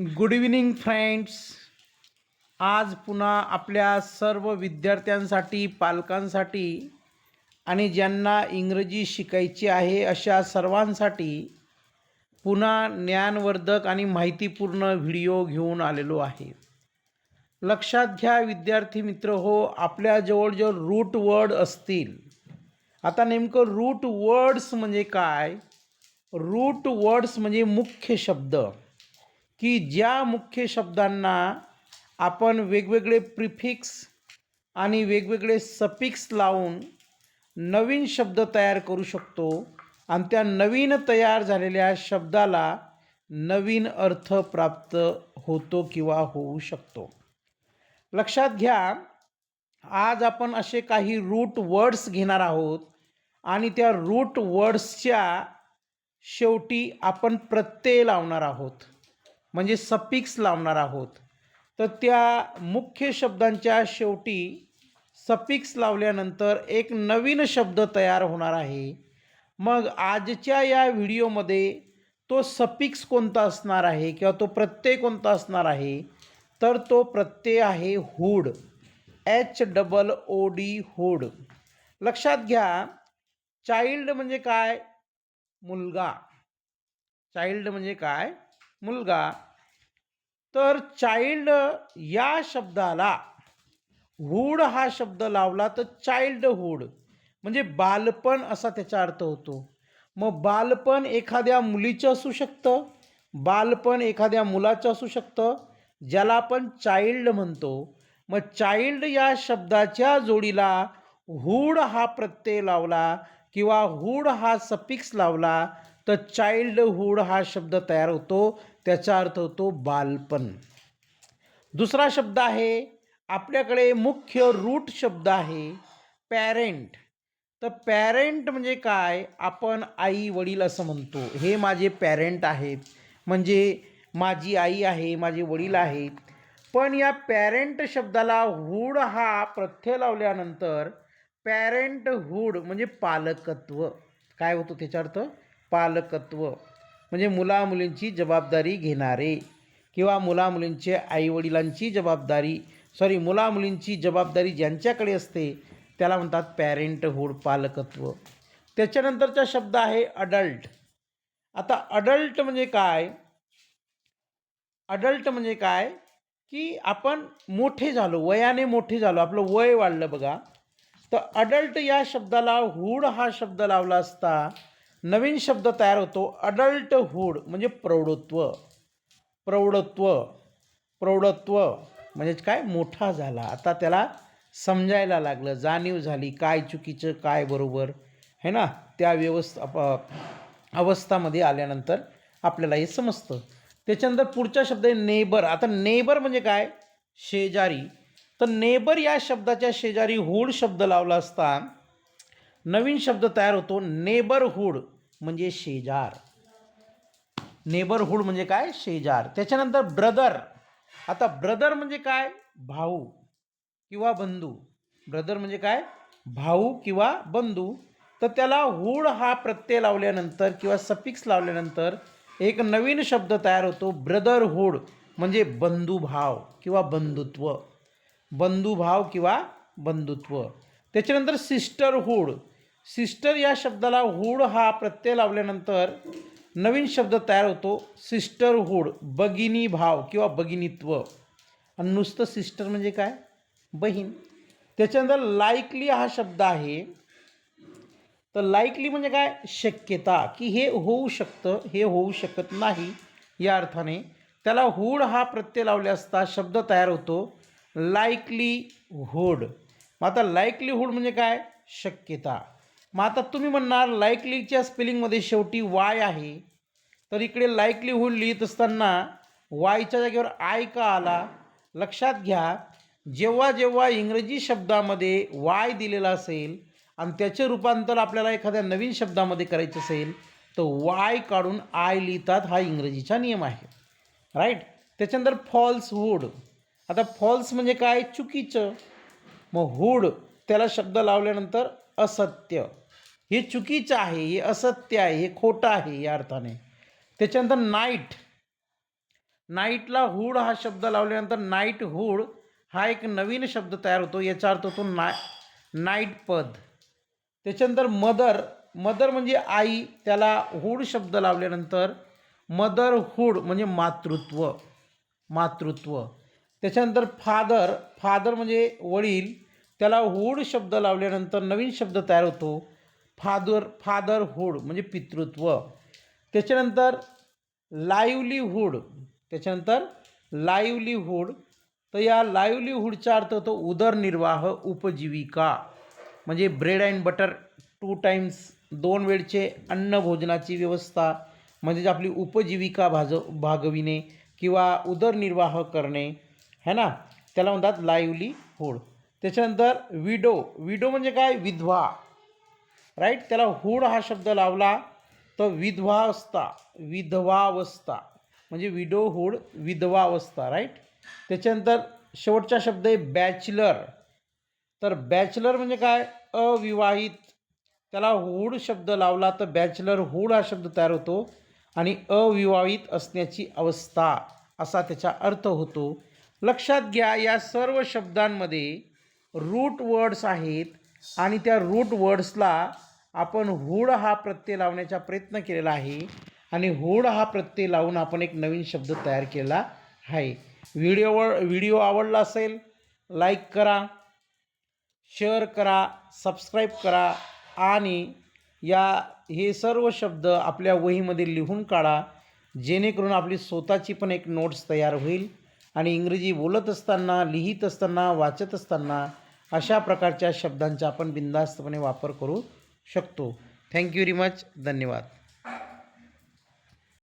Good evening friends आज पुन्हा आपल्या सर्व विद्यार्थ्यांसाठी पालकांसाठी आणि ज्यांना इंग्रजी शिकायची आहे अशा सर्वांसाठी पुन्हा ज्ञानवर्धक आणि माहितीपूर्ण व्हिडिओ घेऊन आलेलो आहे. लक्षात घ्या विद्यार्थी मित्र हो आपल्याजवळ जो रूट वर्ड असतील. आता नेमकं रूट वर्ड्स म्हणजे काय? रूट वर्ड्स म्हणजे मुख्य शब्द. की ज्या मुख्य शब्दांना आपण वेगवेगळे प्रिफिक्स आणि वेगवेगळे सपिक्स लावून नवीन शब्द तयार करू शकतो आणि त्या नवीन तयार झालेल्या शब्दाला नवीन अर्थ प्राप्त होतो किंवा होऊ शकतो. लक्षात घ्या आज आपण असे काही रूट वर्ड्स घेणार आहोत आणि त्या रूट वर्ड्सच्या शेवटी आपण प्रत्यय लावणार आहोत. म्हणजे सपिक्स लावणार आहोत. तर त्या मुख्य शब्दांच्या शेवटी सपिक्स लावल्यानंतर एक नवीन शब्द तयार होणार आहे. मग आजच्या या व्हिडिओमध्ये तो सपिक्स कोणता असणार आहे किंवा तो प्रत्यय कोणता असणार आहे? तर तो प्रत्यय आहे hood. H double O D hood. लक्षात घ्या चाइल्ड म्हणजे काय? मुलगा. चाइल्ड म्हणजे काय? मुलगा तर चाइल्ड या शब्दाला हुड हा शब्द लावला तर चाइल्डहुड म्हणजे बालपण असा त्याचा अर्थ होतो. मग बालपण एखाद्या मुलीचं असू शकतं बालपण एखाद्या मुलाचं असू शकतं ज्याला आपण चाइल्ड म्हणतो. मग चाइल्ड या शब्दाच्या जोडीला हुड हा प्रत्यय लावला किंवा हुड हा सपिक्स लावला तर चाइल्डहुड हा शब्द तयार होतो. त्याचा अर्थ होतो बालपण. दुसरा शब्द आहे आपल्याकडे मुख्य रूट शब्द आहे पॅरेंट. तर पॅरेंट म्हणजे काय? आपण आई वडील असं म्हणतो. हे माझे पॅरेंट आहेत. म्हणजे माझी आई आहे माझे वडील आहेत. पण या पॅरेंट शब्दाला हुड हा प्रथ्य लावल्यानंतर पॅरेंटहुड म्हणजे पालकत्व. काय होतं त्याचा अर्थ? पालकत्व. म्हणजे मुलामुलींची जबाबदारी घेणारे किंवा मुलामुलींचे आईवडिलांची जबाबदारी सॉरी मुलामुलींची जबाबदारी ज्यांच्याकडे असते त्याला म्हणतात पॅरेंटहूड पालकत्व. त्याच्यानंतरचा शब्द आहे अडल्ट आता अडल्ट म्हणजे काय? अडल्ट म्हणजे काय? की आपण मोठे झालो वयाने मोठे झालो आपलं वय वाढलं बघा. तर अडल्ट या शब्दाला हूड हा शब्द लावला असता नवीन शब्द तयार होतो. अडल्टहूड म्हणजे प्रौढत्व. प्रौढत्व. प्रौढत्व म्हणजेच काय? मोठा झाला. आता त्याला समजायला लागलं. जाणीव झाली. काय चुकीचं काय बरोबर. है ना? त्या व्यवस्था अवस्थामध्ये आल्यानंतर आपल्याला हे समजतं. त्याच्यानंतर पुढचा शब्द आहे नेबर. आता नेबर म्हणजे काय? शेजारी. तर नेबर या शब्दाच्या शेजारी हूड शब्द लावला असता नवीन शब्द तयार होतो नेबरहुड म्हणजे शेजार. नेबरहुड म्हणजे काय? शेजार. त्याच्यानंतर ब्रदर. आता ब्रदर म्हणजे काय? भाऊ किंवा बंधू. ब्रदर म्हणजे काय? भाऊ किंवा बंधू. तर त्याला हुड हा प्रत्यय लावल्यानंतर किंवा सपिक्स लावल्यानंतर एक नवीन शब्द तयार होतो ब्रदरहूड म्हणजे बंधुभाव किंवा बंधुत्व. बंधुभाव किंवा बंधुत्व. त्याच्यानंतर सिस्टरहूड सिस्टर या शब्दाला हूड हा प्रत्यय लावल्यानंतर नवीन शब्द तयार होतो सिस्टरहूड भगिनी भाव किंवा भगिनीत्व आणि नुसतं सिस्टर म्हणजे काय? बहीण. त्याच्यानंतर लाईकली हा शब्द आहे. तर लाईकली म्हणजे काय? शक्यता. की हे होऊ शकतं हे होऊ शकत नाही या अर्थाने त्याला हूड हा प्रत्यय लावले असता शब्द तयार होतो लाईकली हूड मग आता लाईकलीहूड म्हणजे काय? शक्यता. मग आता तुम्ही म्हणणार लाईकलीच्या स्पेलिंगमध्ये शेवटी वाय आहे. तर इकडे लाईकलीहुड लिहित असताना वायच्या जागेवर आय का आला? लक्षात घ्या जेव्हा जेव्हा इंग्रजी शब्दामध्ये वाय दिलेला असेल आणि त्याचे रूपांतर आपल्याला एखाद्या नवीन शब्दामध्ये करायचं असेल तर वाय काढून आय लिहितात हा इंग्रजीचा नियम आहे. राईट त्याच्यानंतर फॉल्स हुड आता फॉल्स म्हणजे काय? चुकीचं. मग हुड त्याला शब्द लावल्यानंतर असत्य. हे चुकीचं आहे हे असत्य आहे हे खोटं आहे या अर्थाने. त्याच्यानंतर नाईट नाईटला हुड हा शब्द लावल्यानंतर नाईट हुड हा एक नवीन शब्द तयार होतो. याचा अर्थ होतो ना नाईट पद. त्याच्यानंतर मदर मदर म्हणजे आई. त्याला हूड शब्द लावल्यानंतर मदरहूड म्हणजे मातृत्व. मातृत्व. त्याच्यानंतर फादर फादर म्हणजे वडील. त्याला हूड शब्द लावल्यानंतर नवीन शब्द तयार होतो. फादर फादरहूड म्हणजे पितृत्व. त्याच्यानंतर लाईव्हलीहूड त्याच्यानंतर लाईव्हलीहूड तर या लाईव्हलीहूडचा अर्थ होतो उदरनिर्वाह उपजीविका. म्हणजे bread and butter two times दोन वेळचे अन्न भोजनाची व्यवस्था. म्हणजेच आपली उपजीविका भाज भागविणे किंवा उदरनिर्वाह करणे. है ना? त्याला म्हणतात लाईव्हलीहूड त्याच्यानंतर विडो. विडो म्हणजे काय? विधवा. राईट त्याला हुड हा शब्द लावला तर विधवावस्था. विधवावस्था. म्हणजे विडो विडोहुड विधवावस्था. राईट त्याच्यानंतर शेवटचा शब्द आहे बॅचलर. तर बॅचलर म्हणजे काय? अविवाहित. त्याला हुड शब्द लावला तर बॅचलर हुड हा शब्द तयार होतो आणि अविवाहित असण्याची अवस्था असा त्याचा अर्थ होतो. लक्षात घ्या या सर्व शब्दांमध्ये रूट वर्ड्स आहेत आणि त्या रूट वर्ड्सला आपण हुड हा प्रत्यय लावण्याचा प्रयत्न केलेला आहे. आणि हुड हा प्रत्यय लावून आपण एक नवीन शब्द तयार केला आहे. व्हिडिओवर व्हिडिओ आवडला असेल लाईक करा शेअर करा सबस्क्राईब करा आणि या हे सर्व शब्द आपल्या वहीमध्ये लिहून काढा जेणेकरून आपली स्वतःची पण एक नोट्स तयार होईल. आणि इंग्रजी बोलत असताना लिहित असताना वाचत असताना अशा प्रकारच्या शब्दांचा आपण बिनधास्तपणे वापर करू शकतो. थँक्यू व्हेरी मच धन्यवाद.